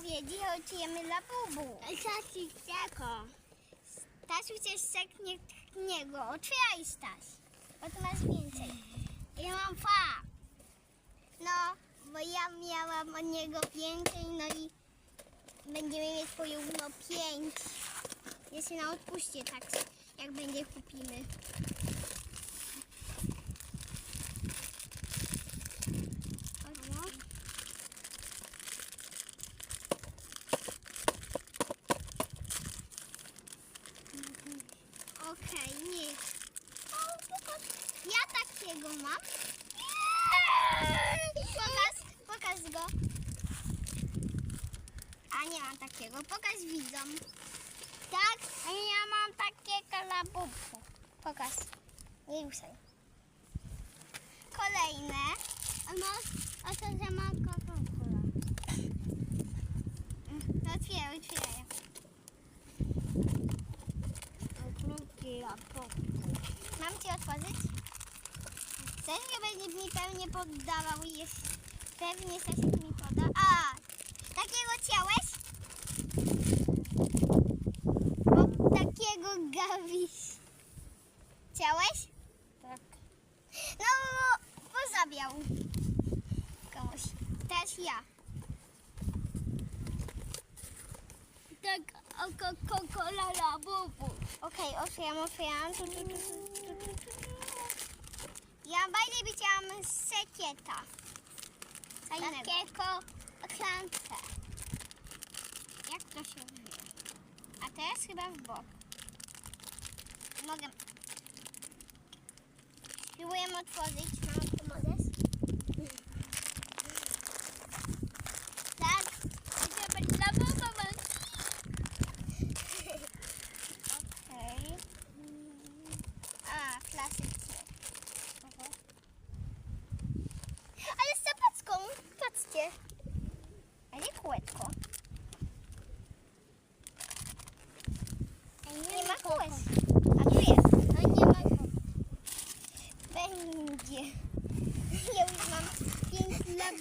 odpowiedzi, chodźmy dla bubu. Stasi czeko. Stasiu cię seknie niego. Otwieraj Staś, bo tu masz więcej. Ja mam fa. No, bo ja miałam od niego więcej, no i będziemy mieć porówno pięć. Jeśli na odpuście tak, jak będzie kupimy. No. Okej, nie. O, popatrz. Ja takiego mam. Pokaż, pokaż go. A nie mam takiego. Pokaż widzom. Tak, a ja mam takiego labubu. Pokaż. Nie ruszaj. Kolejne. No, a to że mam Coca-Cola. To Otwieraj, otwieraj. Mam ci otworzyć? Serio będzie mi pewnie poddawał i jest pewnie coś mi poda. A, takiego chciałeś? Bo takiego gawisz. Chciałeś? Tak. No, pozabiał komuś. Teraz ja. Tak, a Coca-Cola labubu. Okej, otwieram, otwieram. Tu, tu, tu, tu, tu, tu, tu. Ja bardziej sekieta. Fajnego. Takiego klance. Jak to się wie? A teraz chyba w bok. Mogę. Spróbujemy otworzyć. Mamo, ale z zapacką. Patrzcie. A nie kółeczko. A nie, nie ma kółek. A tu jest. No nie ma Będzie. Ja już mam 5 lat.